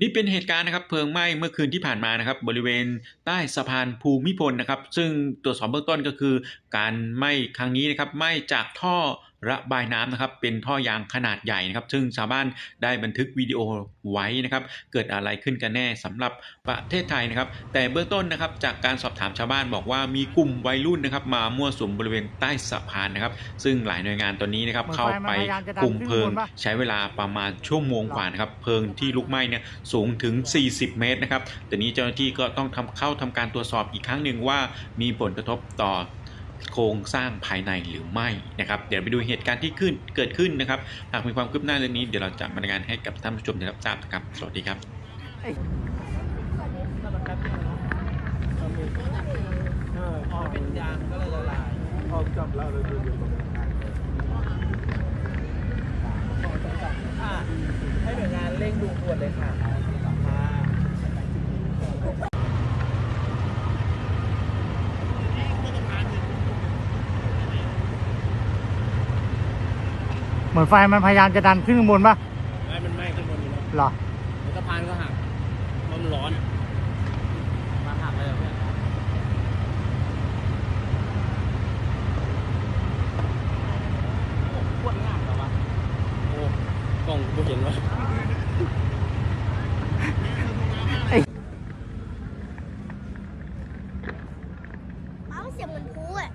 นี่เป็นเหตุการณ์นะครับเพลิงไหม้เมื่อคืนที่ผ่านมานะครับบริเวณใต้สะพานภูมิพลนะครับ ซึ่งตรวจสอบเบื้องต้นก็คือ การไหม้ครั้งนี้นะครับไหม้จากท่อ ระบายน้ำนะครับเป็นท่อยางขนาดใหญ่นะครับ ซึ่งชาวบ้านได้บันทึกวิดีโอไว้นะครับ เกิดอะไรขึ้นกันแน่สำหรับประเทศไทยนะครับ แต่เบื้องต้นนะครับจากการสอบถามชาวบ้านบอกว่ามีกลุ่มวัยรุ่นนะครับ มามั่วสุมบริเวณใต้สะพานนะครับ ซึ่งหลายหน่วยงานตอนนี้นะครับเหมือนเข้าไฟมันไปพยายามจะดันคุมเพลิงขึ้นข้างบนปะใช้เวลาประมาณชั่วโมงกว่านะครับเพลิงที่ลุกไหม้เนี่ยสูงถึง 40 เมตรนะครับแต่นี้เจ้าหน้าที่ก็ต้องทำเข้าทำการตรวจสอบอีกครั้งหนึ่งว่ามีผลกระทบต่อ โครงสร้างภายในหรือไม่นะครับ เดี๋ยวไปดูเหตุการณ์ที่ขึ้นเกิดขึ้นนะครับ หากมีความคืบหน้าเรื่องนี้เดี๋ยวเราจะมารายงานให้กับท่านผู้ชมได้รับทราบนะครับ สวัสดีครับให้หน่วยงานเร่งดูด่วนเลยค่ะ เหมือนไฟมันพยายามจะดันขึ้นข้างบนปะไฟมันไม่ขึ้นบนอยู่แล้วหรอแล้วสะพานก็หักเพามร้อนมันหักเลยเหรอเโอนโอ้โหอ้วนงามเหรอวะโอ้กล้องกูเห็นวะเอ้าเสียงเหมือนพูอะ